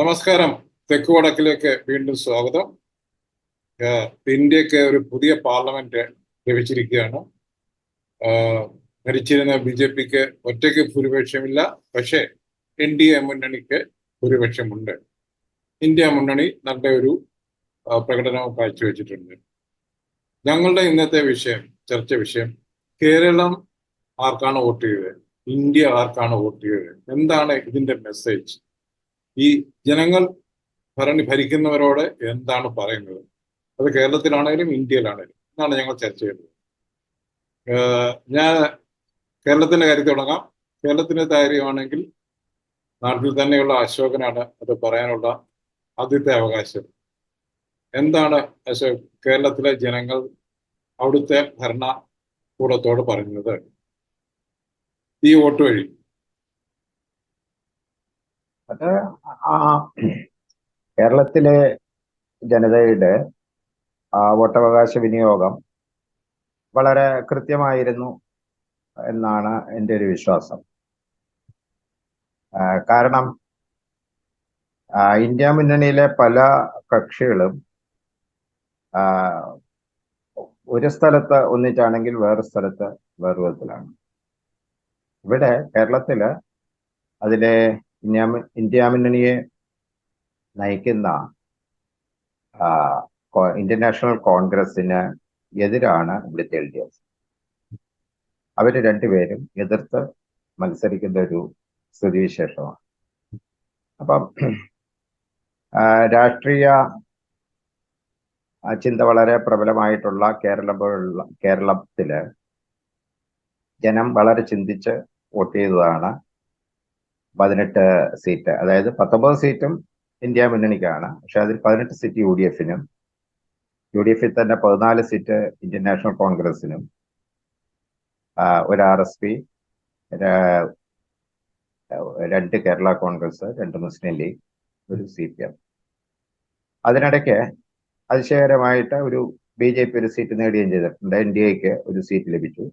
നമസ്കാരം. തെക്ക് വടക്കിലേക്ക് വീണ്ടും സ്വാഗതം. ഇന്ത്യയ്ക്ക് ഒരു പുതിയ പാർലമെന്റ് ലഭിച്ചിരിക്കുകയാണ്. ഭരിച്ചിരുന്ന ബി ജെ പിക്ക് ഒറ്റയ്ക്ക് ഭൂരിപക്ഷമില്ല പക്ഷേ എൻ ഡി എ മുന്നണിക്ക് ഭൂരിപക്ഷമുണ്ട്. ഇന്ത്യ മുന്നണി നല്ല ഒരു പ്രകടനം കാഴ്ചവെച്ചിട്ടുണ്ട്. ഞങ്ങളുടെ ഇന്നത്തെ വിഷയം ചർച്ച വിഷയം കേരളം ആർക്കാണ് വോട്ട് ചെയ്തത്? ഇന്ത്യ ആർക്കാണ് വോട്ട് ചെയ്തത്? എന്താണ് ഇതിന്റെ മെസ്സേജ്? ഈ ജനങ്ങൾ ഭരണി ഭരിക്കുന്നവരോട് എന്താണ് പറയുന്നത്? അത് കേരളത്തിലാണെങ്കിലും ഇന്ത്യയിലാണേലും എന്നാണ് ഞങ്ങൾ ചർച്ച ചെയ്തത് ഞാൻ കേരളത്തിന്റെ കാര്യത്തിൽ തുടങ്ങാം. കേരളത്തിന്റെ കാര്യമാണെങ്കിൽ നാട്ടിൽ തന്നെയുള്ള അശോകനാണ് അത് പറയാനുള്ള ആദ്യത്തെ അവകാശം. എന്താണ് അശോക് കേരളത്തിലെ ജനങ്ങൾ അവിടുത്തെ ഭരണകൂടത്തോട് പറയുന്നത്? ഈ വോട്ട് വഴി. അത് ആ കേരളത്തിലെ ജനതയുടെ ആ വോട്ടവകാശ വിനിയോഗം വളരെ കൃത്യമായിരുന്നു എന്നാണ് എന്റെ ഒരു വിശ്വാസം. കാരണം ഇന്ത്യ മുന്നണിയിലെ പല കക്ഷികളും ഒരു സ്ഥലത്ത് ഒന്നിച്ചാണെങ്കിൽ വേറെ സ്ഥലത്ത് വേറെ വിധത്തിലാണ്. ഇവിടെ കേരളത്തിൽ അതിലെ ഇന്ത്യ മുന്നണിയെ നയിക്കുന്ന ആ, കോ- ഇന്ത്യൻ നാഷണൽ കോൺഗ്രസിന് എതിരാണ് ഇവിടുത്തെ എൽ ഡി എഫ് അവർ രണ്ടുപേരും എതിർത്ത് മത്സരിക്കുന്ന ഒരു സ്ഥിതിവിശേഷമാണ്. അപ്പം രാഷ്ട്രീയ ചിന്ത വളരെ പ്രബലമായിട്ടുള്ള കേരള കേരളത്തിൽ ജനം വളരെ ചിന്തിച്ച് വോട്ട് ചെയ്തതാണ് പതിനെട്ട് സീറ്റ് അതായത് പത്തൊമ്പത് സീറ്റും ഇന്ത്യ മുന്നണിക്കാണ്. പക്ഷെ അതിൽ പതിനെട്ട് സീറ്റ് യു ഡി എഫിനും യു ഡി എഫിൽ തന്നെ പതിനാല് സീറ്റ് ഇന്ത്യൻ നാഷണൽ കോൺഗ്രസിനും ഒരു ആർ എസ് പി രണ്ട് കേരള കോൺഗ്രസ് രണ്ട് മുസ്ലിം ലീഗ് ഒരു സി പി എം. അതിനിടയ്ക്ക് അതിശയകരമായിട്ട് ഒരു ബി ജെ പി ഒരു സീറ്റ് നേടുകയും ചെയ്തിട്ടുണ്ട്. എൻ ഡി എക്ക് ഒരു സീറ്റ് ലഭിച്ചു.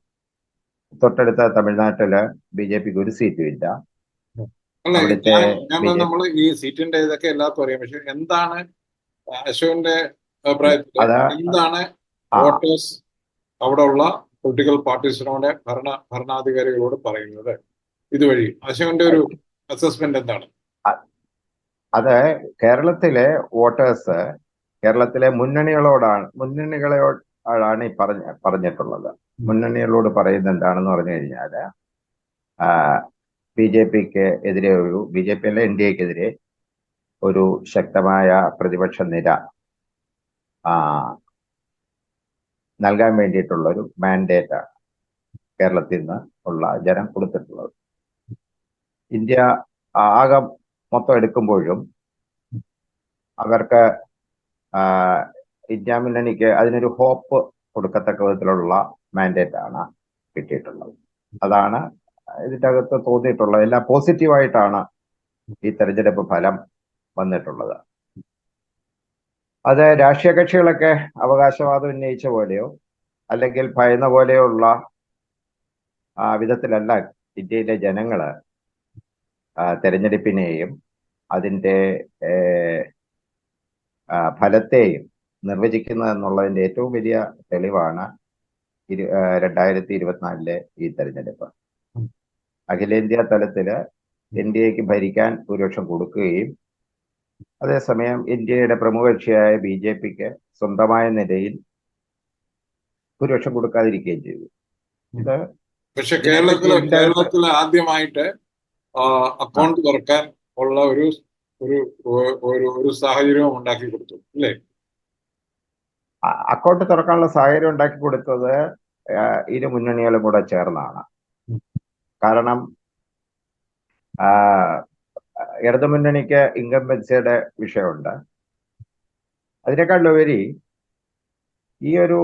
തൊട്ടടുത്ത തമിഴ്നാട്ടിൽ ബി ജെ പിക്ക് ഒരു സീറ്റും ഇല്ല. നമ്മൾ ഈ സീറ്റിന്റെ ഇതൊക്കെ എല്ലാവർക്കും അറിയാം. പക്ഷെ എന്താണ് അശോകന്റെ അഭിപ്രായത്തിൽ എന്താണ് വോട്ടേഴ്സ് അവിടെ ഉള്ള പൊളിറ്റിക്കൽ പാർട്ടീസിനോട് ഭരണ ഭരണാധികാരികളോട് പറയുന്നത്? ഇതുവഴി അശോകന്റെ ഒരു അസസ്മെന്റ് എന്താണ്? അത് കേരളത്തിലെ വോട്ടേഴ്സ് കേരളത്തിലെ മുന്നണികളോടാണ് മുന്നണികളോടാണ് ഈ പറഞ്ഞ പറഞ്ഞിട്ടുള്ളത്. മുന്നണികളോട് പറയുന്നത് എന്താണെന്ന് പറഞ്ഞു കഴിഞ്ഞാൽ ബി ജെ പിക്ക് എതിരെ ഒരു ബി ജെ പി അല്ല എൻ ഡി എക്കെതിരെ ഒരു ശക്തമായ പ്രതിപക്ഷ നിര നൽകാൻ വേണ്ടിയിട്ടുള്ള ഒരു മാൻഡേറ്റ് ആണ് കേരളത്തിൽ നിന്ന് ഉള്ള ജനം കൊടുത്തിട്ടുള്ളത്. ഇന്ത്യ ആകെ മൊത്തം എടുക്കുമ്പോഴും അവർക്ക് ഇന്ത്യ മുന്നണിക്ക് അതിനൊരു ഹോപ്പ് കൊടുക്കത്തക്ക വിധത്തിലുള്ള മാൻഡേറ്റ് ആണ് കിട്ടിയിട്ടുള്ളത്. അതാണ് ഇതിന്റെ അകത്ത് തോന്നിയിട്ടുള്ളത്. എല്ലാം പോസിറ്റീവായിട്ടാണ് ഈ തെരഞ്ഞെടുപ്പ് ഫലം വന്നിട്ടുള്ളത്. അത് രാഷ്ട്രീയ കക്ഷികളൊക്കെ അവകാശവാദം ഉന്നയിച്ച പോലെയോ അല്ലെങ്കിൽ ഭയന്ന ആ, വിധത്തിലല്ല ഇന്ത്യയിലെ ജനങ്ങൾ തെരഞ്ഞെടുപ്പിനെയും അതിന്റെ ഫലത്തെയും നിർവചിക്കുന്നത് എന്നുള്ളതിന്റെ ഏറ്റവും വലിയ തെളിവാണ് ഇരു രണ്ടായിരത്തി ഇരുപത്തിനാലിലെ ഈ തെരഞ്ഞെടുപ്പ്. അഖിലേന്ത്യാ തലത്തിൽ എൻ ഡി എക്ക് ഭരിക്കാൻ ഭൂരിപക്ഷം കൊടുക്കുകയും അതേസമയം ഇന്ത്യയുടെ പ്രമുഖ കക്ഷിയായ ബി ജെ പിക്ക് സ്വന്തമായ നിലയിൽ ഭൂരിപക്ഷം കൊടുക്കാതിരിക്കുകയും ചെയ്തു. ഇത് പക്ഷെ കേരളത്തിൽ കേരളത്തിൽ ആദ്യമായിട്ട് അക്കൗണ്ട് തുറക്കാൻ ഉള്ള ഒരു ഒരു ഒരു സാഹചര്യവും ഉണ്ടാക്കി കൊടുത്തു അല്ലേ? അക്കൗണ്ട് തുറക്കാനുള്ള സാഹചര്യം ഉണ്ടാക്കി കൊടുത്തത് ഇരു മുന്നണികളും കൂടെ ചേർന്നാണ്. കാരണം ഇടതുമുന്നണിക്ക് ഇടതു മുന്നണിക്ക് ഇൻകംബൻസിയുടെ വിഷയമുണ്ട്. അതിനേക്കാളുപരി ഈ ഒരു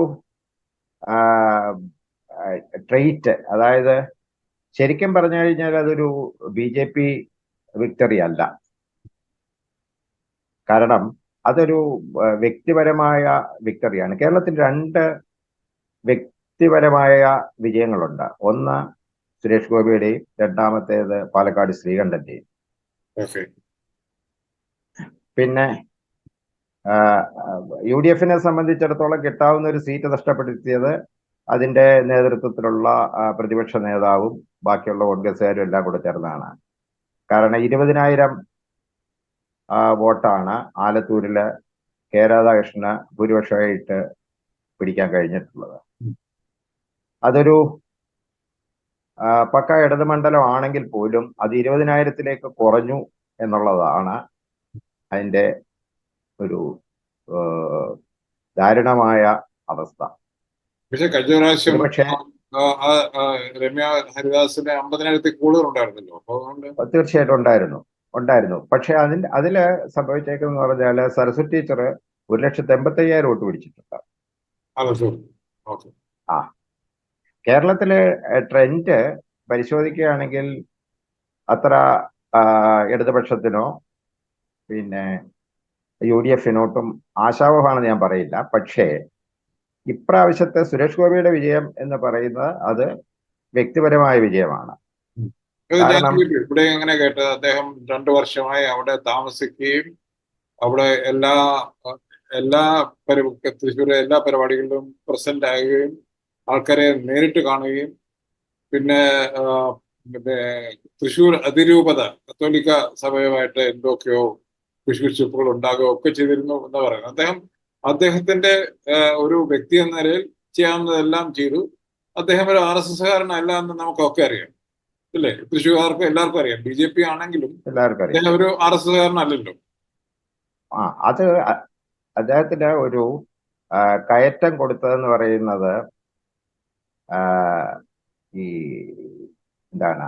ട്രെയിറ്റ് അതായത് ശരിക്കും പറഞ്ഞു കഴിഞ്ഞാൽ അതൊരു ബി ജെ പി വിക്ടറി അല്ല. കാരണം അതൊരു വ്യക്തിപരമായ വിക്ടറിയാണ്. കേരളത്തിൽ രണ്ട് വ്യക്തിപരമായ വിജയങ്ങളുണ്ട്. ഒന്ന് സുരേഷ് ഗോപിയുടെയും രണ്ടാമത്തേത് പാലക്കാട് ശ്രീകണ്ഠന്റെയും. പിന്നെ യു ഡി എഫിനെ സംബന്ധിച്ചിടത്തോളം കിട്ടാവുന്ന ഒരു സീറ്റ് നഷ്ടപ്പെടുത്തിയത് അതിന്റെ നേതൃത്വത്തിലുള്ള പ്രതിപക്ഷ നേതാവും ബാക്കിയുള്ള കോൺഗ്രസ്സുകാരും എല്ലാം കൂടെ ചേർന്നാണ്. കാരണം ഇരുപതിനായിരം വോട്ടാണ് ആലത്തൂരിൽ കെ രാധാകൃഷ്ണന് ഭൂരിപക്ഷമായിട്ട് പിടിക്കാൻ കഴിഞ്ഞിട്ടുള്ളത്. അതൊരു ആ, ഇടത് മണ്ഡലം ആണെങ്കിൽ പോലും അത് ഇരുപതിനായിരത്തിലേക്ക് കുറഞ്ഞു എന്നുള്ളതാണ് അതിന്റെ ഒരു ആ, ദാരുണമായ അവസ്ഥ. പക്ഷെ കഴിഞ്ഞ പ്രാവശ്യം പക്ഷേ ആ, ആ, ആ, രമ്യ ഹരിദാസിന്റെ അമ്പതിനായിരത്തിൽ കൂടുതൽ ഉണ്ടായിരുന്നല്ലോ. അപ്പൊ അതുകൊണ്ട് തീർച്ചയായിട്ടും ഉണ്ടായിരുന്നു. ഉണ്ടായിരുന്നു. പക്ഷെ അതിൽ അതിൽ സംഭവിച്ചേക്കെന്ന് പറഞ്ഞാൽ സരസ്വതി ടീച്ചർ ഒരു ലക്ഷത്തി എൺപത്തി അയ്യായിരം വോട്ട് പിടിച്ചിട്ടുണ്ട്. ഓക്കെ. കേരളത്തിലെ ട്രെൻഡ് പരിശോധിക്കുകയാണെങ്കിൽ അത്ര ഇടതുപക്ഷത്തിനോ പിന്നെ യു ഡി എഫിനോട്ടും ആശാവഹമാണെന്ന് ഞാൻ പറയില്ല. പക്ഷേ ഇപ്രാവശ്യത്തെ സുരേഷ് ഗോപിയുടെ വിജയം എന്ന് പറയുന്നത് അത് വ്യക്തിപരമായ വിജയമാണ്. ഇവിടെ എങ്ങനെ കേട്ടത്? അദ്ദേഹം രണ്ടു വർഷമായി അവിടെ താമസിക്കുകയും അവിടെ എല്ലാ എല്ലാ തൃശ്ശൂരിലെ തൃശ്ശൂരെ എല്ലാ പരിപാടികളിലും പ്രസന്റ് ആകുകയും ആൾക്കാരെ നേരിട്ട് കാണുകയും പിന്നെ തൃശ്ശൂർ അതിരൂപത കത്തോലിക്ക സഭയുമായിട്ട് എന്തൊക്കെയോ വിഷ്കുഷിപ്പുകൾ ഉണ്ടാകുകയോ ഒക്കെ ചെയ്തിരുന്നു എന്ന് പറയുന്നത് അദ്ദേഹം അദ്ദേഹത്തിന്റെ ഒരു വ്യക്തി എന്ന നിലയിൽ ചെയ്യാവുന്നതെല്ലാം ചെയ്തു. അദ്ദേഹം ഒരു ആർ എസ് എസ്കാരനല്ല എന്ന് നമുക്കൊക്കെ അറിയാം. ഇല്ലേ തൃശ്ശൂർകാർക്ക് എല്ലാവർക്കും അറിയാം. ബി ജെ പി ആണെങ്കിലും എല്ലാവർക്കും അറിയാം. ഒരു ആർ എസ് എസ്കാരനല്ലല്ലോ ആ അത് അദ്ദേഹത്തിന്റെ അദ്ദേഹത്തിന് ഒരു കയറ്റം കൊടുത്തതെന്ന് പറയുന്നത് ഈ എന്താണ്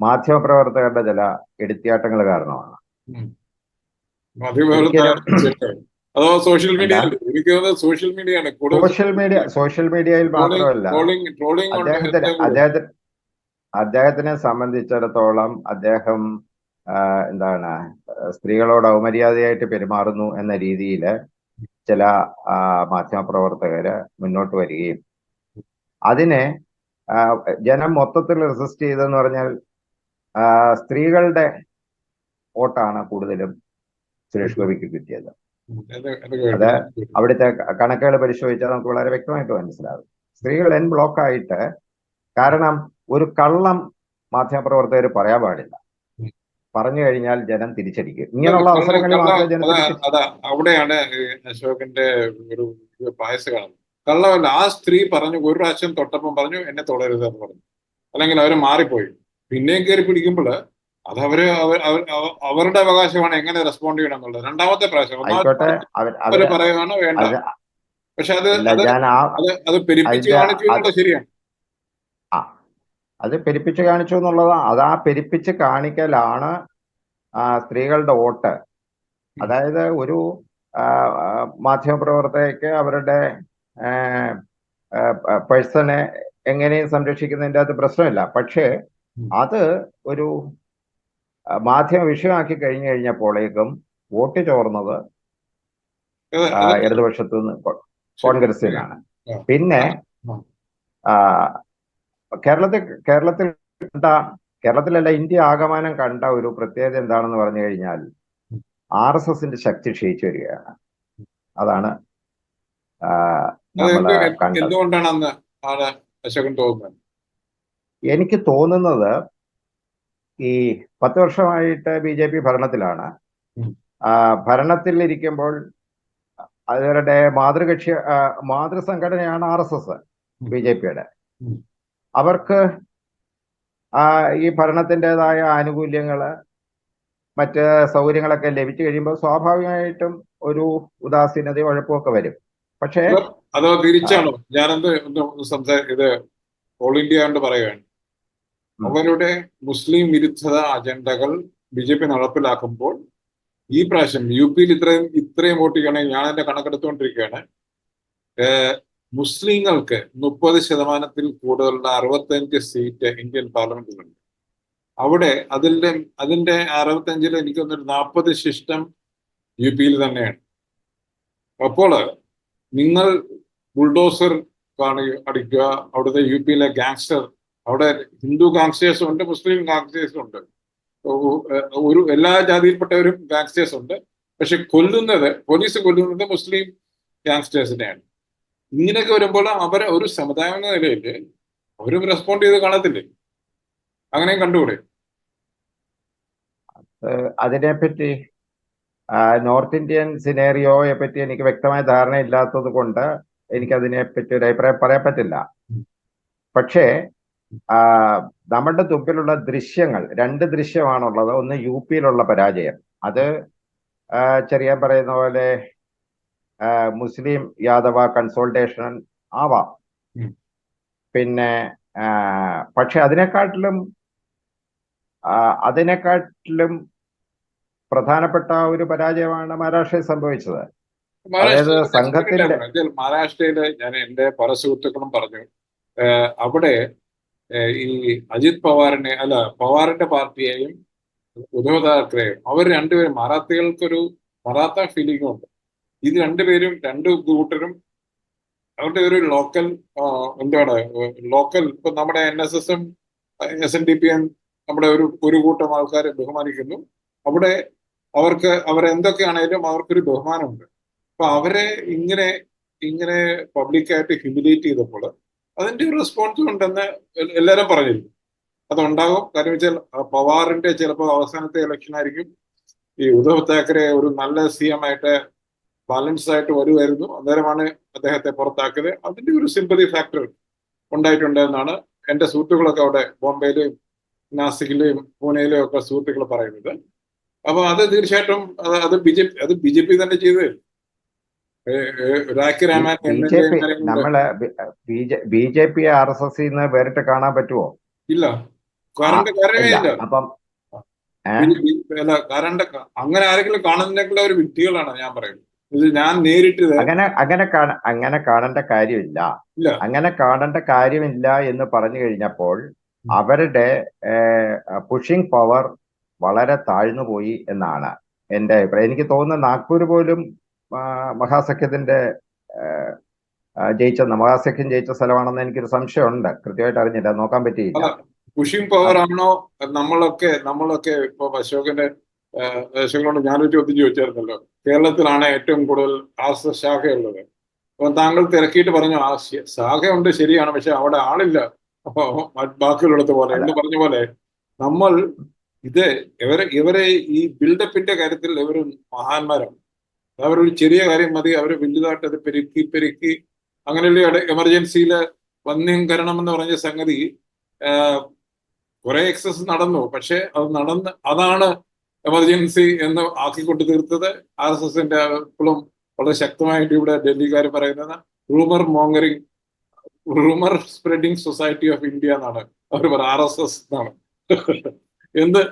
മാധ്യമപ്രവർത്തകരുടെ ചില എടുത്തിയാട്ടങ്ങൾ കാരണമാണ്. അതോ സോഷ്യൽ മീഡിയ എനിക്ക് സോഷ്യൽ മീഡിയയാണ് സോഷ്യൽ മീഡിയ സോഷ്യൽ മീഡിയയിൽ മാത്രമല്ല. അദ്ദേഹത്തിന് അദ്ദേഹത്തിന് അദ്ദേഹത്തിനെ സംബന്ധിച്ചിടത്തോളം അദ്ദേഹം എന്താണ് സ്ത്രീകളോട് ഔമര്യാദയായിട്ട് പെരുമാറുന്നു എന്ന രീതിയിൽ ചില മാധ്യമപ്രവർത്തകര് മുന്നോട്ട് വരികയും. അതിനെ ജനം മൊത്തത്തിൽ റെസിസ്റ്റ് ചെയ്തെന്ന് പറഞ്ഞാൽ സ്ത്രീകളുടെ വോട്ടാണ് കൂടുതലും സുരേഷ് ഗോപിക്ക് കിട്ടിയത്. അത് അവിടുത്തെ കണക്കുകൾ പരിശോധിച്ചാൽ നമുക്ക് വളരെ വ്യക്തമായിട്ട് മനസ്സിലാകും. സ്ത്രീകൾ എൻ ബ്ലോക്ക് ആയിട്ട് കാരണം ഒരു കള്ളം മാധ്യമപ്രവർത്തകർ പറയാൻ പാടില്ല. പറഞ്ഞു കഴിഞ്ഞാൽ ജനം തിരിച്ചടിക്കും. ഇങ്ങനെയുള്ള അവസരങ്ങളിൽ മാത്രമേ ജനം അതാ അവിടെയാണ് അശോകന്റെ ഒരു പായസ കാണുന്നത്. കള്ളമല്ല ആ സ്ത്രീ പറഞ്ഞു ഒരു പ്രാവശ്യം തൊട്ടപ്പം പറഞ്ഞു എന്നെ തൊടരുത് എന്ന് പറഞ്ഞു. അല്ലെങ്കിൽ അവർ മാറിപ്പോയി. പിന്നെയും കയറി പിടിക്കുമ്പോൾ അത് അവർ അവരുടെ അവകാശമാണ് എങ്ങനെ റെസ്പോണ്ട് ചെയ്യണം എന്നുള്ളത്. രണ്ടാമത്തെ പ്രാവശ്യം അവർ പറയുകയാണ് വേണ്ട. പക്ഷെ അത് അത് അത് പെരുപ്പിച്ച് കാണിച്ചു എന്നുള്ളത് ശരിയാണ്. അത് പെരുപ്പിച്ച് കാണിച്ചു എന്നുള്ളത് അത് ആ പെരുപ്പിച്ച് കാണിക്കലാണ് ആ സ്ത്രീകളുടെ വോട്ട്. അതായത് ഒരു മാധ്യമപ്രവർത്തകയ്ക്ക് അവരുടെ പേഴ്സണെ എങ്ങനെയും സംരക്ഷിക്കുന്നതിന്റെ അകത്ത് പ്രശ്നമില്ല. പക്ഷേ അത് ഒരു മാധ്യമ വിഷയമാക്കി കഴിഞ്ഞു കഴിഞ്ഞപ്പോഴേക്കും വോട്ട് ചോർന്നത് അത് അത് ഇടതുപക്ഷത്തു നിന്ന് കോൺഗ്രസിനാണ് പിന്നെ കേരളത്തിൽ കേരളത്തിൽ കണ്ട കേരളത്തിലല്ല ഇന്ത്യ ആകമാനം കണ്ട ഒരു പ്രത്യേകത എന്താണെന്ന് പറഞ്ഞു കഴിഞ്ഞാൽ ആർ എസ് എസിന്റെ ശക്തി ക്ഷയിച്ചു വരികയാണ്. അതാണ് ആ, അത് നമ്മൾ എന്ത് കണ്ടത് എന്തുകൊണ്ടാണ് അശോകൻ തോന്നുന്നത്? എനിക്ക് തോന്നുന്നത് ഈ പത്ത് വർഷമായിട്ട് ബി ജെ പി ഭരണത്തിലാണ്. ഭരണത്തിൽ ഇരിക്കുമ്പോൾ അവരുടെ മാതൃകക്ഷി മാതൃ മാതൃസംഘടനയാണ് R S S B J പിയുടെ. അവർക്ക് ഈ ഭരണത്തിന്റെതായ ആനുകൂല്യങ്ങൾ മറ്റ് സൗകര്യങ്ങളൊക്കെ ലഭിച്ചു കഴിയുമ്പോൾ സ്വാഭാവികമായിട്ടും ഒരു ഉദാസീനതയും ഉഴപ്പുമൊക്കെ വരും. പക്ഷേ അതോ തിരിച്ചാണോ? ഞാനെന്ത് സംസാ ഇത് ഓൾ ഇന്ത്യ കൊണ്ട് പറയുകയാണ്. അവരുടെ മുസ്ലിം വിരുദ്ധത അജണ്ടകൾ ബി ജെ പി നടപ്പിലാക്കുമ്പോൾ ഈ പ്രാവശ്യം യു പിയിൽ ഇത്രയും ഇത്രയും വോട്ട് ചെയ്യണമെങ്കിൽ ഞാൻ എന്റെ കണക്കെടുത്തുകൊണ്ടിരിക്കുകയാണ് മുസ്ലിങ്ങൾക്ക് മുപ്പത് ശതമാനത്തിൽ കൂടുതലുള്ള അറുപത്തഞ്ച് സീറ്റ് ഇന്ത്യൻ പാർലമെന്റിലുണ്ട് അവിടെ അതിന്റെ അതിന്റെ അറുപത്തഞ്ചിൽ എനിക്ക് തോന്നുന്നു നാൽപ്പത് ശിഷ്ടം യു പിയിൽ തന്നെയാണ്. അപ്പോൾ നിങ്ങൾ ബുൾഡോസർ കാണുക അടിക്കുക അവിടുത്തെ യു പിയിലെ ഗാങ്സ്റ്റർ അവിടെ ഹിന്ദു ഗാങ്സ്റ്റേഴ്സും ഉണ്ട് മുസ്ലിം ഗാങ്സ്റ്റേഴ്സും ഉണ്ട്. ഒരു എല്ലാ ജാതിയിൽപ്പെട്ടവരും ഗാങ്സ്റ്റേഴ്സ് ഉണ്ട്. പക്ഷെ കൊല്ലുന്നത് പോലീസ് കൊല്ലുന്നത് മുസ്ലിം ഗാങ്സ്റ്റേഴ്സിനെയാണ് ഇങ്ങനെയൊക്കെ വരുമ്പോൾ അവരെ ഒരു സമുദായം എന്ന നിലയിൽ അവരും റെസ്പോണ്ട് ചെയ്ത് കാണത്തില്ലേ? അങ്ങനെയും കണ്ടുകൂടെ? അതിനെപ്പറ്റി നോർത്ത് ഇന്ത്യൻ സിനേറിയോയെ പറ്റി എനിക്ക് വ്യക്തമായ ധാരണ ഇല്ലാത്തത് കൊണ്ട് എനിക്ക് അതിനെപ്പറ്റി ഒരു അഭിപ്രായം പറയാൻ പറ്റില്ല. പക്ഷേ ആ, നമ്മുടെ മുമ്പിലുള്ള ദൃശ്യങ്ങൾ രണ്ട് ദൃശ്യമാണുള്ളത്. ഒന്ന് യു പിയിലുള്ള പരാജയം. അത് ചെറിയ പറയുന്ന പോലെ മുസ്ലിം യാദവ കൺസോൾട്ടേഷൻ ആവാം. പിന്നെ പക്ഷെ അതിനെക്കാട്ടിലും അതിനെക്കാട്ടിലും പ്രധാനപ്പെട്ട ഒരു പരാജയമാണ് മഹാരാഷ്ട്രയിൽ സംഭവിച്ചത്. അതായത് സംഘത്തിന്റെ- മഹാരാഷ്ട്രയിൽ ഞാൻ എന്റെ പല സുഹൃത്തുക്കളും പറഞ്ഞു അവിടെ ഈ അജിത് പവാറിനെ അല്ല പവാറിന്റെ പാർട്ടിയെയും ഉദ്ധവ് താക്കറെയും അവർ രണ്ടുപേരും മറാത്തികൾക്കൊരു മറാത്ത ഫീലിംഗ് ഉണ്ട്. ഇത് രണ്ടുപേരും രണ്ട് കൂട്ടരും അവരുടെ ഒരു ലോക്കൽ എന്താണ് ലോക്കൽ ഇപ്പൊ നമ്മുടെ എൻ എസ് എസും S N D P M നമ്മുടെ ഒരു ഒരു കൂട്ടം ആൾക്കാരെ ബഹുമാനിക്കുന്നു. അവിടെ അവർക്ക് അവരെന്തൊക്കെയാണേലും അവർക്കൊരു ബഹുമാനമുണ്ട്. അപ്പൊ അവരെ ഇങ്ങനെ ഇങ്ങനെ പബ്ലിക്കായിട്ട് ഹ്യൂമിലേറ്റ് ചെയ്തപ്പോൾ അതിന്റെ ഒരു റെസ്പോൺസ് ഉണ്ടെന്ന് എല്ലാവരും പറഞ്ഞിരുന്നു. അതുണ്ടാകും. കാരണം വെച്ചാൽ പവാറിന്റെ ചിലപ്പോൾ അവസാനത്തെ ഇലക്ഷൻ ആയിരിക്കും. ഈ ഉദ്ധവ് താക്കറെ ഒരു നല്ല സി എം ആയിട്ട് ബാലൻസ് ആയിട്ട് വരുമായിരുന്നു. അന്നേരമാണ് അദ്ദേഹത്തെ പുറത്താക്കിയത്. അതിന്റെ ഒരു സിമ്പതി ഫാക്ടർ ഉണ്ടായിട്ടുണ്ട് എന്നാണ് എന്റെ സുഹൃത്തുക്കളൊക്കെ അവിടെ ബോംബെയിലെയും നാസിക്കിലെയും പൂനെയിലെയും ഒക്കെ സുഹൃത്തുക്കൾ പറയുന്നത്. അപ്പൊ അത് തീർച്ചയായിട്ടും അത് ബി ജെ പി അത് ബി ജെ പി തന്നെ ചെയ്ത് നമ്മൾ B J P R S S നിന്ന് വേറിട്ട് കാണാൻ പറ്റുമോ ഇല്ല. അപ്പം അല്ല കാരണം അങ്ങനെ ആരെങ്കിലും കാണുന്നതിനേക്കുള്ള ഒരു വ്യക്തികളാണ് ഞാൻ പറയുന്നത്. ഇത് ഞാൻ നേരിട്ട് അങ്ങനെ അങ്ങനെ കാണ അങ്ങനെ കാണേണ്ട കാര്യമില്ല. അങ്ങനെ കാണേണ്ട കാര്യമില്ല എന്ന് പറഞ്ഞു കഴിഞ്ഞപ്പോൾ അവരുടെ പുഷിംഗ് പവർ വളരെ താഴ്ന്നു പോയി എന്നാണ് എന്റെ അഭിപ്രായം. എനിക്ക് തോന്നുന്നത് നാഗ്പൂർ പോലും മഹാസഖ്യത്തിന്റെ ജയിച്ച മഹാസഖ്യം ജയിച്ച സ്ഥലമാണെന്ന് എനിക്കൊരു സംശയമുണ്ട്. കൃത്യമായിട്ട് അറിഞ്ഞില്ല. നോക്കാൻ പറ്റിയില്ല. പുഷിംഗ് പവർ ആണോ നമ്മളൊക്കെ നമ്മളൊക്കെ ഇപ്പൊ അശോകന്റെ അശോകനോട് ഞാനൊരു ചോദ്യം ചോദിച്ചായിരുന്നല്ലോ. കേരളത്തിലാണ് ഏറ്റവും കൂടുതൽ എസ് ശാഖയുള്ളത്. അപ്പൊ താങ്കൾ തിരക്കിയിട്ട് പറഞ്ഞു ആ ശാഖയുണ്ട് ശരിയാണ് പക്ഷെ അവിടെ ആളില്ല. അപ്പൊ ബാക്കിയുള്ളിടത്ത് പോലെ എന്ന് പറഞ്ഞ പോലെ നമ്മൾ ഇത് ഇവരെ ഇവരെ ഈ ബിൽഡപ്പിന്റെ കാര്യത്തിൽ ഇവർ മഹാന്മാരാണ്. അവരൊരു ചെറിയ കാര്യം മതി അവർ വലുതായിട്ട് അത് പെരുക്കി പെരുക്കി അങ്ങനെയുള്ള എമർജൻസിയിൽ കരണം എന്ന് പറഞ്ഞ സംഗതി കുറെ എക്സസ് നടന്നു. പക്ഷെ അത് നടന്ന് അതാണ് എമർജൻസി എന്ന് ആക്കിക്കൊണ്ട് തീർത്തത്. ആർ എസ് എസിന്റെ ഇപ്പോഴും വളരെ ശക്തമായിട്ട് ഇവിടെ ഡൽഹിക്കാർ പറയുന്നത് rumour mongering rumour spreading society of India എന്നാണ്. അവർ പറയുന്നത് ആർ എസ് എസ് എന്നാണ്. എന്ത്?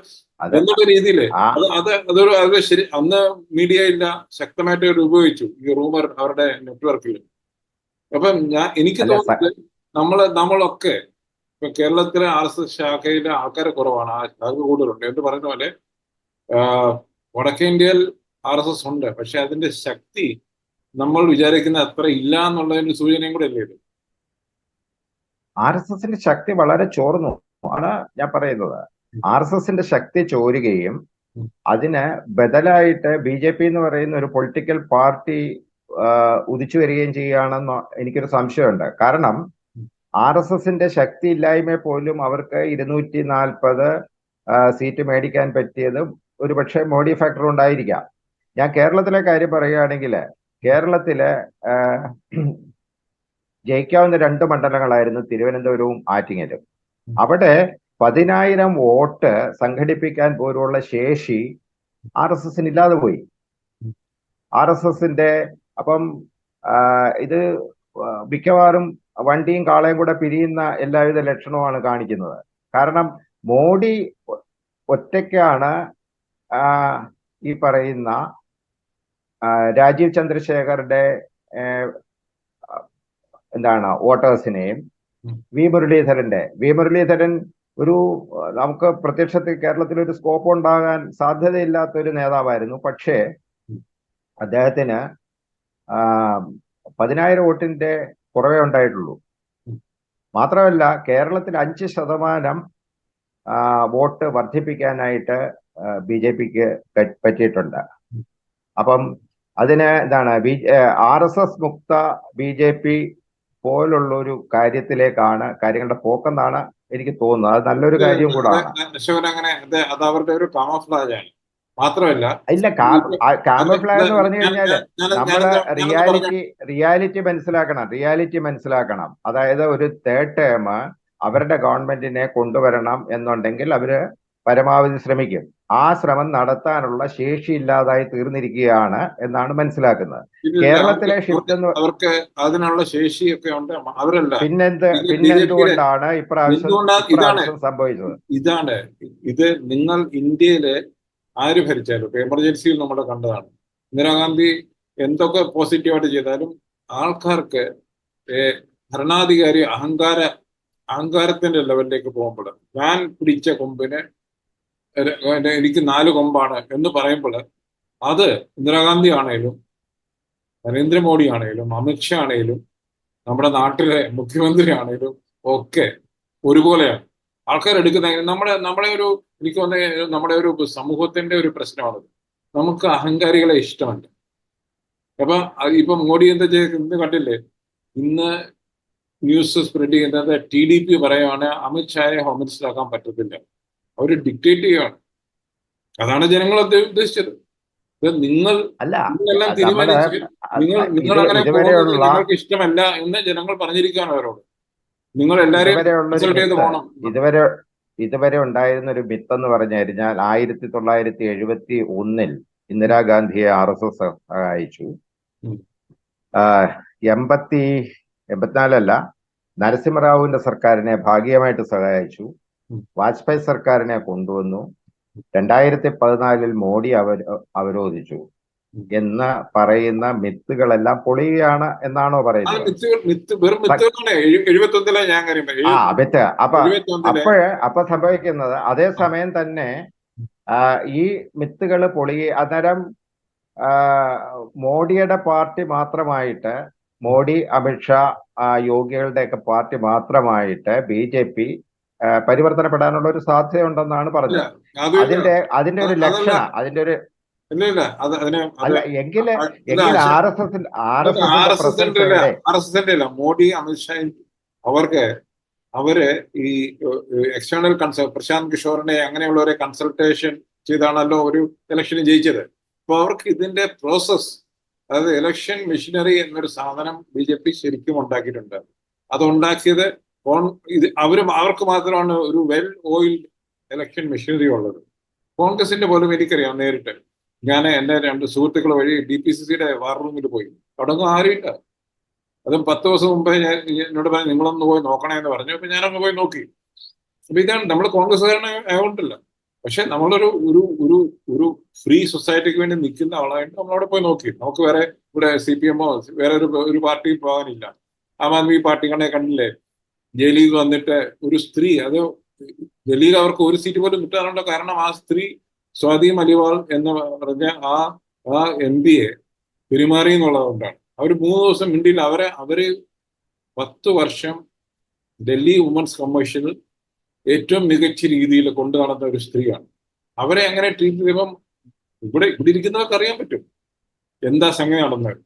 അത് എന്നുള്ള രീതിയിൽ. അത് അത് അതൊരു അത് ശരി അന്ന് മീഡിയ ഇല്ല ശക്തമായിട്ട് അവർ ഉപയോഗിച്ചു ഈ റൂമർ അവരുടെ നെറ്റ്വർക്കിൽ അപ്പം ഞാൻ എനിക്ക് തോന്നുന്നത് നമ്മൾ നമ്മളൊക്കെ ഇപ്പൊ കേരളത്തിലെ ആർ എസ് എസ് ശാഖയിലെ ആൾക്കാരെ കുറവാണ്. ശാഖ കൂടുതലുണ്ട്. എന്ന് പറയുന്ന പോലെ വടക്കേ ഇന്ത്യയിൽ ആർ എസ് എസ് ഉണ്ട്. പക്ഷെ അതിന്റെ ശക്തി നമ്മൾ വിചാരിക്കുന്ന അത്ര ഇല്ല എന്നുള്ളതിന്റെ സൂചനയും കൂടെ അല്ലേ ഇത്? ആർ എസ് എസിന്റെ ശക്തി വളരെ ചോർന്നു. ആണ് ഞാൻ പറയുന്നത്. ആർ എസ് എസിന്റെ ശക്തി ചോരുകയും. അതിന് ബദലായിട്ട് ബി ജെ പി എന്ന് പറയുന്ന ഒരു പൊളിറ്റിക്കൽ പാർട്ടി ഉദിച്ചു വരികയും ചെയ്യുകയാണെന്ന് എനിക്കൊരു സംശയമുണ്ട്. കാരണം ആർ എസ് എസിന്റെ ശക്തി ഇല്ലായ്മ പോലും അവർക്ക് ഇരുന്നൂറ്റി നാൽപ്പത് സീറ്റ് മേടിക്കാൻ പറ്റിയത് ഒരു പക്ഷേ മോഡി ഫാക്ടർ ഉണ്ടായിരിക്കാം. ഞാൻ കേരളത്തിലെ കാര്യം പറയുകയാണെങ്കിൽ കേരളത്തിലെ ജയിക്കാവുന്ന രണ്ട് മണ്ഡലങ്ങളായിരുന്നു തിരുവനന്തപുരവും ആറ്റിങ്ങലും. അവിടെ പതിനായിരം വോട്ട് സംഘടിപ്പിക്കാൻ പോലുള്ള ശേഷി ആർ എസ് എസിന് ഇല്ലാതെ പോയി. ആർ എസ് എസിന്റെ അപ്പം ഇത് മിക്കവാറും വണ്ടിയും കാളയും കൂടെ പിരിയുന്ന എല്ലാവിധ ലക്ഷണവുമാണ് കാണിക്കുന്നത്. കാരണം മോഡി ഒറ്റയ്ക്കാണ് ഈ പറയുന്ന രാജീവ് ചന്ദ്രശേഖറുടെ എന്താണ് വോട്ടേഴ്സിനെയും. വി മുരളീധരന്റെ വി മുരളീധരൻ ഒരു നമുക്ക് പ്രത്യക്ഷത്തിൽ കേരളത്തിൽ ഒരു സ്കോപ്പ് ഉണ്ടാകാൻ സാധ്യതയില്ലാത്ത ഒരു നേതാവായിരുന്നു പക്ഷേ അദ്ദേഹത്തിന് പതിനായിരം വോട്ടിന്റെ കുറവേ ഉണ്ടായിട്ടുള്ളൂ. മാത്രമല്ല കേരളത്തിൽ അഞ്ച് ശതമാനം വോട്ട് വർദ്ധിപ്പിക്കാനായിട്ട് ബി ജെ പിക്ക് പറ്റിയിട്ടുണ്ട് അപ്പം അതിന് എന്താണ് ബി ആർ എസ് എസ് മുക്ത ബി ജെ പി പോലുള്ള ഒരു കാര്യത്തിലേക്കാണ് കാര്യങ്ങളുടെ പോക്കെന്നാണ് എനിക്ക് തോന്നുന്നു. അത് നല്ലൊരു കാര്യം കൂടാണ് അശോകൻ അങ്ങനെ അത് അവരുടെ ഒരു കാമഫ്ലാജ് മാത്രമല്ല ഇല്ല കാമഫ്ലാഗ് എന്ന് പറഞ്ഞു കഴിഞ്ഞാൽ നമ്മൾ റിയാലിറ്റി റിയാലിറ്റി മനസ്സിലാക്കണം റിയാലിറ്റി മനസ്സിലാക്കണം. അതായത് ഒരു തേർഡ് ടേം അവരുടെ ഗവൺമെന്റിനെ കൊണ്ടുവരണം എന്നുണ്ടെങ്കിൽ അവർ പരമാവധി ശ്രമിക്കും. ആ ശ്രമം നടത്താനുള്ള ശേഷി ഇല്ലാതായി തീർന്നിരിക്കുകയാണ് എന്നാണ് മനസ്സിലാക്കുന്നത്. കേരളത്തിലെ ഷിഫ്റ്റ് എന്ന് അവർക്ക് അതിനുള്ള ശേഷിയൊക്കെ ഉണ്ട്. അവരല്ല. പിന്നെന്ത് പിന്നെന്തുകൊണ്ടാണ് ഇപ്രാവശ്യം സംഭവിച്ചത്? ഇതാണ്. ഇത് നിങ്ങൾ ഇന്ത്യയിലെ ആര് ഭരിച്ചാലും എമർജൻസിയിൽ നമ്മൾ കണ്ടതാണ്. ഇന്ദിരാഗാന്ധി എന്തൊക്കെ പോസിറ്റീവായിട്ട് ചെയ്താലും ആൾക്കാർക്ക് ഭരണാധികാരി അഹങ്കാര അഹങ്കാരത്തിന്റെ ലെവലിലേക്ക് പോകുമ്പോൾ ഞാൻ പിടിച്ച കൊമ്പിന് എനിക്ക് നാല് കൊമ്പാണ് എന്ന് പറയുമ്പോൾ അത് ഇന്ദിരാഗാന്ധി ആണേലും നരേന്ദ്രമോദി ആണേലും അമിത്ഷാ ആണേലും നമ്മുടെ നാട്ടിലെ മുഖ്യമന്ത്രി ആണേലും ഒക്കെ ഒരുപോലെയാണ്. ആൾക്കാർ എടുക്കുന്ന നമ്മുടെ നമ്മുടെ ഒരു എനിക്ക് തോന്നുന്നത് നമ്മുടെ ഒരു സമൂഹത്തിന്റെ ഒരു പ്രശ്നമാണത്. നമുക്ക് അഹങ്കാരികളെ ഇഷ്ടമല്ല. അപ്പൊ ഇപ്പൊ മോഡി എന്താ ചെയ്ത് ഇന്ന് കണ്ടില്ലേ? ഇന്ന് ന്യൂസ് സ്പ്രെഡ് ചെയ്യുന്നത് ടി ഡി പി പറയുകയാണ് അമിത്ഷായെ ഹോം പറ്റത്തില്ല. അവർ ഡിക്റ്റേറ്റ് ചെയ്യുകയാണ് അതാണ് ജനങ്ങൾ അദ്ദേഹം ഉദ്ദേശിച്ചത്. നിങ്ങൾ അല്ല എല്ലാം തീരുമാനിച്ച് നിങ്ങൾ നിങ്ങൾ അങ്ങനെ നിങ്ങൾക്ക് ഇഷ്ടമല്ല എന്ന് ജനങ്ങൾ പറഞ്ഞിരിക്കുകയാണ് അവരോട്. നിങ്ങൾ എല്ലാവരെയും ഇതുവരെ ഇതുവരെ ഉണ്ടായിരുന്ന ഒരു മിത്ത് എന്ന് പറഞ്ഞു കഴിഞ്ഞാൽ ആയിരത്തി തൊള്ളായിരത്തി എഴുപത്തി ഒന്നിൽ ഇന്ദിരാഗാന്ധിയെ ആർ എസ് എസ് സഹായിച്ചു എൺപത്തി എൺപത്തിനാലല്ല നരസിംഹറാവുവിന്റെ സർക്കാരിനെ ഭാഗികമായിട്ട് സഹായിച്ചു. വാജ്പേയി സർക്കാരിനെ കൊണ്ടുവന്നു. രണ്ടായിരത്തി പതിനാലിൽ മോഡി അവർ അവരോധിച്ചു. എന്ന് പറയുന്ന മിത്തുകളെല്ലാം പൊളിയുകയാണ് എന്നാണോ പറയുന്നത്? ആ മിത്ത് അപ്പൊ അപ്പോഴ് അപ്പൊ സംഭവിക്കുന്നത് അതേസമയം തന്നെ ഈ മിത്തുകൾ പൊളി അന്നേരം മോഡിയുടെ പാർട്ടി മാത്രമായിട്ട് മോഡി അമിത്ഷാ യോഗികളുടെയൊക്കെ പാർട്ടി മാത്രമായിട്ട് ബി ജെ പി പരിവർത്തനപ്പെടാനുള്ള ഒരു സാധ്യതയുണ്ടെന്നാണ് പറഞ്ഞത്. അത് അതിന്റെ അതിന്റെ ഒരു ലക്ഷണ അതിന്റെ ഒരു അല്ല എങ്കിൽ എങ്കിൽ ആർ എസ് ആർ എസിന്റെ ആർ എസ് എസിന്റെ അല്ല മോഡി അമിത്ഷാ അവർക്ക് അവർ ഈ എക്സ്റ്റേണൽ കൺസൾ പ്രശാന്ത് കിഷോറിനെ അങ്ങനെയുള്ളവരെ കൺസൾട്ടേഷൻ ചെയ്താണല്ലോ ഒരു ഇലക്ഷൻ ജയിച്ചത്. അപ്പൊ അവർക്ക് ഇതിന്റെ പ്രോസസ് അതായത് ഇലക്ഷൻ മെഷീനറി എന്നൊരു സാധനം ബി ജെ പി ശരിക്കും ഉണ്ടാക്കിയിട്ടുണ്ട്. അത് ഉണ്ടാക്കിയത് കോൺ- ഇത് അവർ അവർക്ക് മാത്രമാണ് ഒരു വെൽ ഓയിൽഡ് ഇലക്ഷൻ മെഷീനറി ഉള്ളത്. കോൺഗ്രസിന്റെ പോലും എനിക്കറിയാം നേരിട്ട്. ഞാൻ എന്റെ രണ്ട് സുഹൃത്തുക്കൾ വഴി ഡി പി സി സിയുടെ വാർ റൂമിൽ പോയി. അവിടെ ഒന്നും ആരുമില്ല. അതും പത്ത് ദിവസം മുമ്പേ ഞാൻ എന്നോട് പറഞ്ഞു നിങ്ങളൊന്ന് പോയി നോക്കണേ എന്ന് പറഞ്ഞു. അപ്പൊ ഞാനങ്ങ് പോയി നോക്കി. അപ്പൊ ഇതാണ് നമ്മൾ കോൺഗ്രസ്സുകാരനെ ആയതുകൊണ്ടല്ല പക്ഷെ നമ്മളൊരു ഒരു ഒരു ഒരു ഫ്രീ സൊസൈറ്റിക്ക് വേണ്ടി നിൽക്കുന്ന ആളായിട്ട് നമ്മളവിടെ പോയി നോക്കി. നമുക്ക് വേറെ ഇവിടെ സി പി എമ്മോ വേറെ ഒരു ഒരു പാർട്ടിയും പോകാനില്ല. ആം ആദ്മി പാർട്ടികളെ കണ്ടില്ലേ? ജയിലിൽ വന്നിട്ട് ഒരു സ്ത്രീ അത് ഡൽഹിയിൽ അവർക്ക് ഒരു സീറ്റ് പോലും കിട്ടാനുള്ള കാരണം ആ സ്ത്രീ സ്വാതി മലിവാൾ എന്ന് പറഞ്ഞ ആ ആ എം പിയെ പെരുമാറി എന്നുള്ളതുകൊണ്ടാണ്. അവർ മൂന്ന് ദിവസം ഇന്ത്യയിൽ അവരെ അവർ പത്ത് വർഷം ഡൽഹി വുമൻസ് കമ്മീഷനിൽ ഏറ്റവും മികച്ച രീതിയിൽ കൊണ്ടു നടന്ന ഒരു സ്ത്രീയാണ്. അവരെ എങ്ങനെ ട്രീറ്റ് ചെയ്യുമ്പം ഇവിടെ ഇവിടെ ഇരിക്കുന്നവർക്ക് അറിയാൻ പറ്റും. എന്താ സംഗതി നടന്നത്?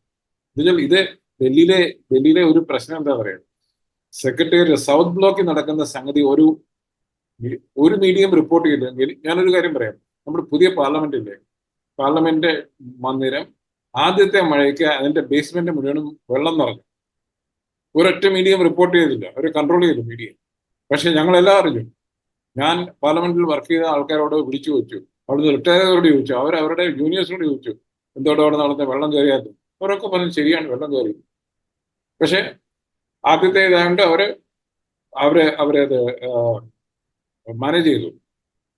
എന്നുവെച്ചാൽ ഇത് ഡൽഹിയിലെ ഡൽഹിയിലെ ഒരു പ്രശ്നം എന്താ പറയുക? സെക്രട്ടറി സൗത്ത് ബ്ലോക്കിൽ നടക്കുന്ന സംഗതി ഒരു ഒരു മീഡിയം റിപ്പോർട്ട് ചെയ്തില്ലെങ്കിൽ ഞാനൊരു കാര്യം പറയാം. നമ്മുടെ പുതിയ പാർലമെന്റ് ഇല്ലേ പാർലമെന്റ് മന്ദിരം ആദ്യത്തെ മഴയ്ക്ക് അതിന്റെ ബേസ്മെന്റ് മുഴുവനും വെള്ളം നിറഞ്ഞു. ഒരൊറ്റ മീഡിയം റിപ്പോർട്ട് ചെയ്തില്ല. അവർ കൺട്രോൾ ചെയ്തു മീഡിയ പക്ഷെ ഞങ്ങളെല്ലാം അറിഞ്ഞു ഞാൻ പാർലമെന്റിൽ വർക്ക് ചെയ്ത ആൾക്കാരോട് വിളിച്ചു ചോദിച്ചു. അവിടുന്ന് റിട്ടയർ ചെയ്തവരോട് ചോദിച്ചു. അവർ അവരുടെ ജൂനിയേഴ്സിനോട് ചോദിച്ചു. എന്തോടെ അവിടെ നടന്ന വെള്ളം കയറിയാൽ അവരൊക്കെ പറഞ്ഞു ശരിയാണ് വെള്ളം കയറി. പക്ഷെ ആദ്യത്തെ ഏതാണ്ട് അവർ അവരെ അവരത് മാനേജ് ചെയ്തു.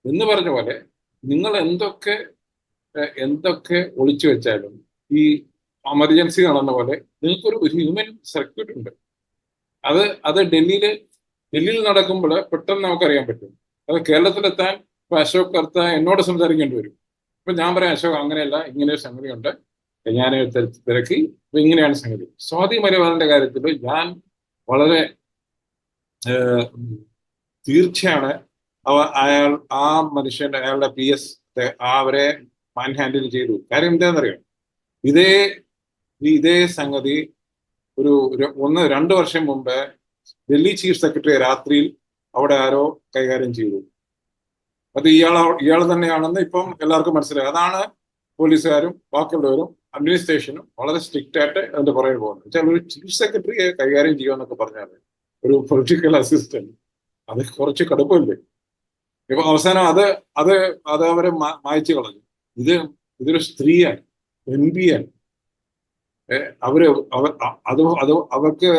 എന്ന് പറഞ്ഞ പോലെ നിങ്ങൾ എന്തൊക്കെ എന്തൊക്കെ ഒളിച്ചു വെച്ചാലും ഈ എമർജൻസി നടന്ന പോലെ നിങ്ങൾക്കൊരു ഒരു ഹ്യൂമൻ സർക്യൂട്ട് ഉണ്ട്. അത് അത് ഡൽഹിയിൽ ഡൽഹിയിൽ നടക്കുമ്പോൾ പെട്ടെന്ന് നമുക്കറിയാൻ പറ്റും. അത് കേരളത്തിലെത്താൻ ഇപ്പൊ അശോക് കർത്ത എന്നോട് സംസാരിക്കേണ്ടി വരും. ഇപ്പൊ ഞാൻ പറയാം അശോക് അങ്ങനെയല്ല ഇങ്ങനെ ഒരു സംഗതിയുണ്ട്. ഞാൻ തിരക്കി അപ്പൊ ഇങ്ങനെയാണ് സംഗതി. സ്വാതി മലബാറിന്റെ കാര്യത്തിൽ ഞാൻ വളരെ തീർച്ചയാണ്. അവ അയാൾ ആ മനുഷ്യന്റെ അയാളുടെ പി എസ് അവരെ മാൻ ഹാൻഡിൽ ചെയ്തു. കാര്യം എന്താണെന്നറിയാം? ഇതേ ഇതേ സംഗതി ഒരു ഒന്ന് രണ്ട് വർഷം മുമ്പ് ഡൽഹി ചീഫ് സെക്രട്ടറി രാത്രിയിൽ അവിടെ ആരോ കൈകാര്യം ചെയ്തു. അത് ഇയാൾ ഇയാൾ തന്നെയാണെന്ന് ഇപ്പം എല്ലാവർക്കും മനസ്സിലായി. അതാണ് പോലീസുകാരും ബാക്കിയുള്ളവരും അഡ്മിനിസ്ട്രേഷനും വളരെ സ്ട്രിക്റ്റ് ആയിട്ട് അതിന്റെ പുറകെ പോകുന്നത് വെച്ചാൽ ഒരു ചീഫ് സെക്രട്ടറിയെ കൈകാര്യം ചെയ്യുമെന്നൊക്കെ പറഞ്ഞാൽ ഒരു പൊളിറ്റിക്കൽ അസിസ്റ്റന്റ് അത് കുറച്ച് കടുപ്പമില്ലേ? ഇപ്പൊ അവസാനം അത് അത് അത് അവരെ മായച്ചു കളഞ്ഞു. ഇത് ഇതൊരു സ്ത്രീയാണ് എം പി ആണ് അവർ അവർ അത് അത് അവർക്ക്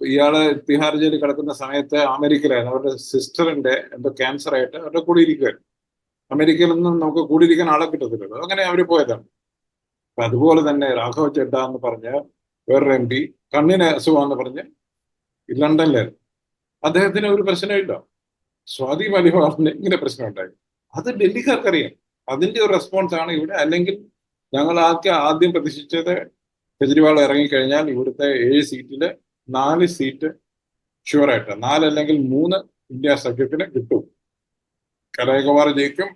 ഇയാൾ തിഹാർ ജയിലിൽ കിടക്കുന്ന സമയത്ത് അമേരിക്കയിലായിരുന്നു. അവരുടെ സിസ്റ്ററിന്റെ എന്തോ ക്യാൻസർ ആയിട്ട് അവരുടെ കൂടെ ഇരിക്കുകയായിരുന്നു അമേരിക്കയിൽ നിന്നും നമുക്ക് കൂടിയിരിക്കാൻ ആളെ കിട്ടത്തില്ലല്ലോ. അങ്ങനെ അവർ പോയതാണ്. അപ്പൊ അതുപോലെ തന്നെ രാഘവ ചെഡ്ഡ എന്ന് പറഞ്ഞ വേറൊരു എം പി കണ്ണിന് അസുഖമെന്ന് പറഞ്ഞ് ലണ്ടനിലായിരുന്നു അദ്ദേഹത്തിന് ഒരു പ്രശ്നമില്ല. സ്വാതി മലിവാറിന് ഇങ്ങനെ പ്രശ്നം ഉണ്ടായി അത് ഡൽഹിക്കാർക്കറിയാം. അതിന്റെ ഒരു റെസ്പോൺസ് ആണ് ഇവിടെ. അല്ലെങ്കിൽ ഞങ്ങൾ ആദ്യം ആദ്യം പ്രതീക്ഷിച്ചത് കെജ്രിവാൾ ഇറങ്ങിക്കഴിഞ്ഞാൽ ഇവിടുത്തെ ഏഴ് സീറ്റിൽ നാല് സീറ്റ് ഷുവറായിട്ട് നാല് അല്ലെങ്കിൽ മൂന്ന് ഇന്ത്യ സഖ്യത്തിന് കിട്ടും. കലയകുമാർ ജയിക്കും.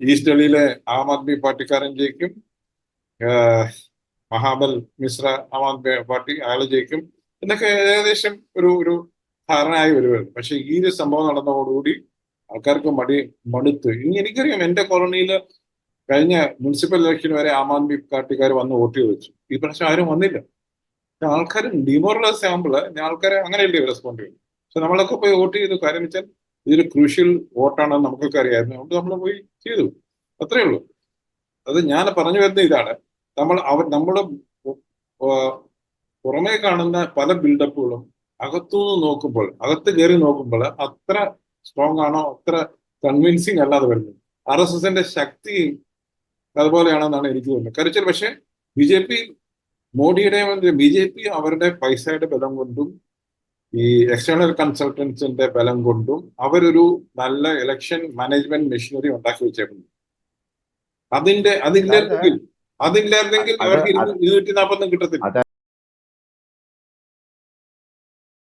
ഈസ്റ്റ് ഡൽഹിയിലെ ആം ആദ്മി പാർട്ടിക്കാരൻ ജയിക്കും. മഹാബൽ മിശ്ര ആം ആദ്മി പാർട്ടി അയാൾ ജയിക്കും. എന്നൊക്കെ ഏകദേശം ഒരു ഒരു ധാരണയായി വരുമായിരുന്നു പക്ഷെ ഈ ഒരു സംഭവം നടന്നതോടുകൂടി ആൾക്കാർക്ക് മടി മടുത്ത്. ഇനി എനിക്കറിയാം എന്റെ കോളനിയിൽ കഴിഞ്ഞ മുനിസിപ്പൽ ഇലക്ഷൻ വരെ ആം ആദ്മി പാർട്ടിക്കാർ വന്ന് വോട്ട് ചോദിച്ചു. ഈ പ്രാവശ്യം ആരും വന്നില്ല. ആൾക്കാർ ഡിമോറലൈസ് ആകുമ്പോൾ ആൾക്കാരെ അങ്ങനെയല്ലേ റെസ്പോണ്ട് ചെയ്യും പക്ഷെ നമ്മളൊക്കെ പോയി വോട്ട് ചെയ്തു. കാര്യം വെച്ചാൽ ഇതൊരു ക്രൂഷ്യൽ വോട്ടാണെന്ന് നമുക്കൊക്കെ അറിയായിരുന്നു അതുകൊണ്ട് നമ്മൾ പോയി ചെയ്തു. അത്രയേ ഉള്ളൂ. അത് ഞാൻ പറഞ്ഞു വരുന്ന ഇതാണ്. നമ്മൾ അവർ നമ്മുടെ പുറമേ കാണുന്ന പല ബിൽഡപ്പുകളും അകത്തുനിന്ന് നോക്കുമ്പോൾ അകത്ത് കയറി നോക്കുമ്പോൾ അത്ര സ്ട്രോങ് ആണോ അത്ര കൺവിൻസിങ് അല്ലാതെ വരുന്നത്. ആർ എസ് എസിന്റെ ശക്തി അതുപോലെയാണെന്നാണ് എനിക്ക് തോന്നുന്നത്. കരുച്ചൽ പക്ഷേ ബി ജെ പി മോഡിയുടെ ബി ജെ പി അവരുടെ പൈസയുടെ ബലം കൊണ്ടും ഈ എക്സ്റ്റേണൽ കൺസൾട്ടൻസിന്റെ ബലം കൊണ്ടും അവരൊരു നല്ല ഇലക്ഷൻ മാനേജ്മെന്റ് മെഷീനറി ഉണ്ടാക്കി വെച്ചേക്കുന്നു. അതിന്റെ അതില്ലായിരുന്നെങ്കിൽ അതില്ലായിരുന്നെങ്കിൽ അത് അവർക്ക് ഇരുന്നൂറ്റി നാൽപ്പത്തൊന്നും കിട്ടത്തില്ല.